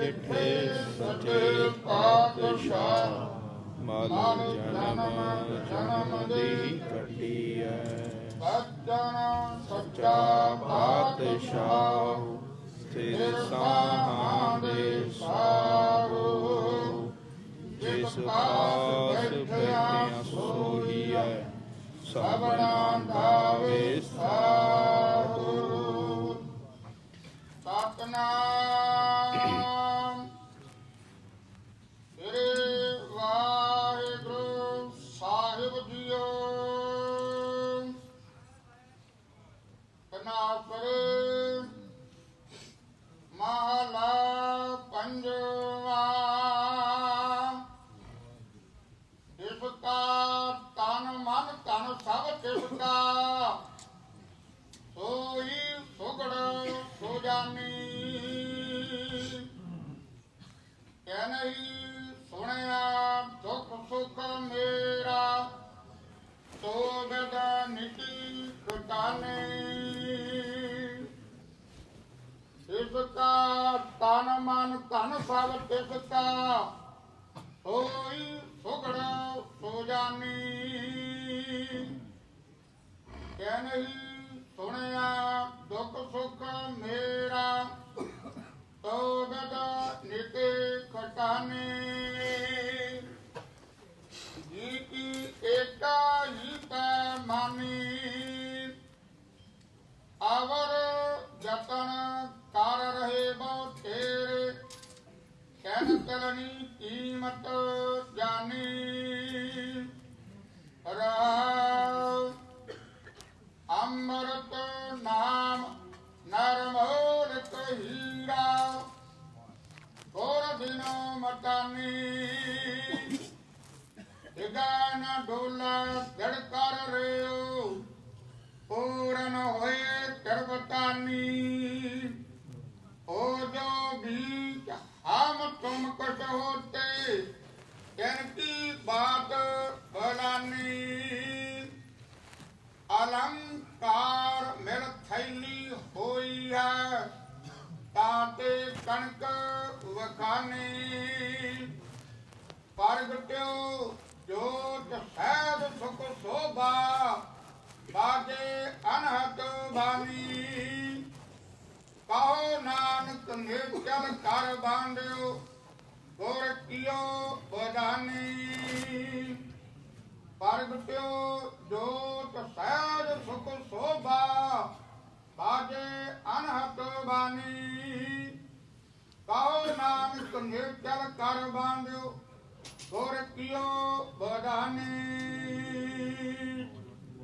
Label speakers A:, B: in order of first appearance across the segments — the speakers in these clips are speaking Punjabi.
A: ਡਿਠੇ ਸਤੇ ਪਾਤਸ਼ਾਹ
B: ਮਲ ਜਨਮ ਜਨਮ ਦੀ ਕੱਟੀ ਐ।
A: ਸੱਜਣ
B: ਸੱਚਾ ਪਾਤਸ਼ਾਹ ਤੇਰੇ ਸਾਹਾਂ ਦੇ ਸਾਰੋ। ਜਿਸ ਪਾਸ ਬੈਠਿਆ ਸੋਈ ਐ ਸਭਨਾ ਦਾ ਵਿਸਾਰੋ
A: ਸਤਨਾਮ ਸਭ ਤਿਸ ਕਾ ਸੋਈ ਸੁਗੜ ਸੋ ਜਾਨੀ ਕਹਿ ਨਹੀਂ ਸੁਣਿਆ ਦੁੱਖ ਸੁਖ ਮੇਰਾ ਤੋ ਬਦਾ ਨਿਤੀ ਕਟਾਨੇ ਇਸ ਕਾ ਤਨ ਮਨ ਧਨ ਸਭ ਤਿਸ ਕਾ ਹੋਈ ਸੁਗੜ ਸੋ ਜਾਨੀ ਕਹਿ ਨਹੀਂ ਸੁਣਿਆ ਦੁੱਖ ਸੁਖ ਮੇਰਾ ਤੋ ਬਦ ਨਿਤੇ ਖਟਾਨੇ। ਜੀ ਕੀ ਏਕਾ ਹੀ ਤੈ ਮਾਨੀ ਅਵਰ ਜਤਨ ਕਰ ਰਹੇ ਬਹੁ ਤੇਰੇ ਕਹਿਨ ਚਲਣੀ ਕੀਮਤ ਜਾਣੀ ਰਾਮ ਕਾਨੀ ਡਿਗਾ ਨਾ ਡੋਲਾ ਧੜ ਕਰ ਰਿਓ। ਪੂਰਨ ਹੋਏ ਤਰਵਤਾਨੀ ਹੋ ਜੋ ਵੀ ਹਮ ਤੁਮ ਕੁਛ ਹੋਤੇ ਤਿਨ ਕੀ ਤਾਤੇ ਕਣਕ ਵਖਾਨੀ। ਪ੍ਰਗਟਿਓ ਜੋਤ ਸਹਿਬ ਸੁਖ ਸੋਭਾ, ਬਾਗੇ ਅਨਹਤ ਬਾਣੀ ਕਹੋ ਨਾਨਕ ਨਿਰਚਲ ਕਰ ਬਾਂਡਿਓ, ਗੁਰ ਕੀਓ ਬਦਾਨੀ। ਪ੍ਰਗਟਿਓ ਜੋਤ ਸਹਿਬ ਸੁਖ ਸੋਭਾ, ਬਾਗੇ ਅਨਹਤ ਬਾਣੀ ਨਾਨਕ ਨਿਰਜਲ ਕਰ ਬਾਂਧਿਓ ਗੁਰ ਕੀਓ ਬਦਾਨੀ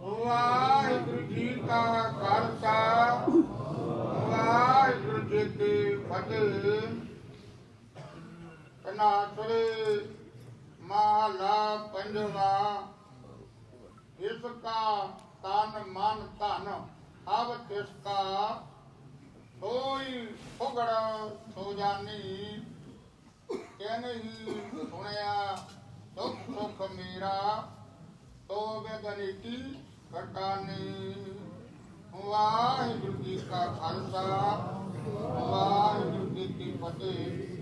A: ਵਾਹਿਗੁਰੂ ਜੀ ਕਾ ਖਾਲਸਾ, ਵਾਹਿਗੁਰੂ ਜੀ ਕੀ ਫਤਿਹ। ਤਨਾਸਰੇ ਮਹਲਾ ਪੰਜਵਾ, ਇਸ ਕਾ ਤਨ ਮਨ ਧਨ ਅਬ ਤਿਸ ਕਾ ਕੋਈ ਫੁਗੜ ਸੋ ਜਾਨੀ। ਕਿ ਸੁਣਿਆ ਦੁੱਖ ਸੁਖ ਮੇਰਾ ਤੋ ਬੇਦਨੀਤੀ ਕਟਾਨੀ ਵਾਹਿਗੁਰੂ ਜੀ ਕਾ ਖਾਲਸਾ ਵਾਹਿਗੁਰੂ ਜੀ ਕੀ ਫਤਿਹ